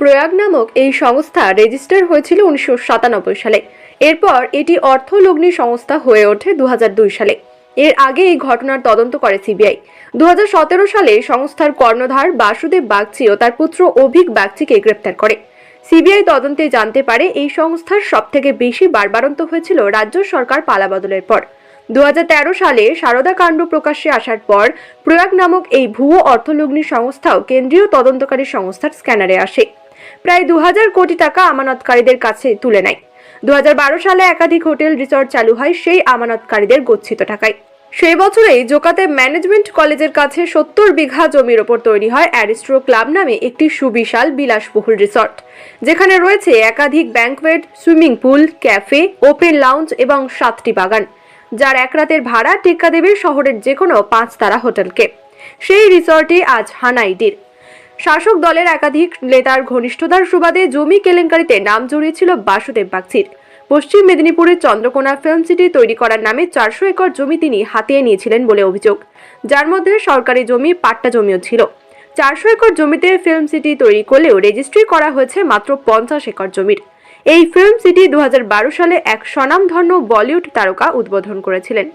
প্রয়াগ নামক এই সংস্থা রেজিস্টার হয়েছিল উনিশশো সাতানব্বই সালে। এরপর এটি অর্থলগ্নি সংস্থা হয়ে ওঠে দুহাজার দুই সালে। এর আগে এই ঘটনার তদন্ত করে সিবিআই। দুহাজার সতেরো সালে সংস্থার কর্ণধার বাসুদেব বাগচি ও তার পুত্র অভিক বাগচিকে গ্রেপ্তার করে। সিবিআই তদন্তে জানতে পারে এই সংস্থার সবথেকে বেশি বারবারন্ত হয়েছিল রাজ্য সরকার পালাবদলের পর। দু হাজার তেরো সালে সারদা কাণ্ড প্রকাশ্যে আসার পর প্রয়াগ নামক এই ভুয়ো অর্থলগ্নি সংস্থাও কেন্দ্রীয় তদন্তকারী সংস্থার স্ক্যানারে আসে। প্রায় দু হাজার কোটি টাকা আমানতকারীদের কাছে তুলে নেয়। দু হাজার বারো সালে একাধিক হোটেল রিসর্ট চালু হয় সেই আমানতকারীদের গচ্ছিত টাকায় সেই বছরেই জোকাতে ম্যানেজমেন্ট কলেজের কাছে সত্তর বিঘা জমির ওপর তৈরি হয় অ্যারিস্ট্রো ক্লাব নামে একটি সুবিশাল বিলাসবহুল রিসর্ট। যেখানে রয়েছে একাধিক banquet swimming pool, cafe, open lounge এবং সাতটি বাগান, যার এক রাতের ভাড়া টেক্কা দেবে শহরের যে কোনো পাঁচ তারা হোটেলকে। সেই রিসর্টে আজ হানাইডির শাসক দলের একাধিক নেতার ঘনিষ্ঠতার সুবাদে জমি কেলেঙ্কারিতে নাম জড়িয়েছিল বাসুদেব বাগচির। পশ্চিম মেদিনীপুরের চন্দ্রকোনা ফিল্ম সিটি তৈরি করার নামে চারশো একর জমি তিনি হাতিয়ে নিয়েছিলেন বলে অভিযোগ। যার মধ্যে সরকারি জমি পাট্টা জমিও ছিল। চারশো একর জমিতে ফিল্ম সিটি তৈরি করলেও রেজিস্ট্রি করা হয়েছে মাত্র পঞ্চাশ একর জমির। এই ফিল্ম সিটি দু হাজার বারো সালে এক স্বনামধন্য বলিউড তারকা উদ্বোধন করেছিলেন।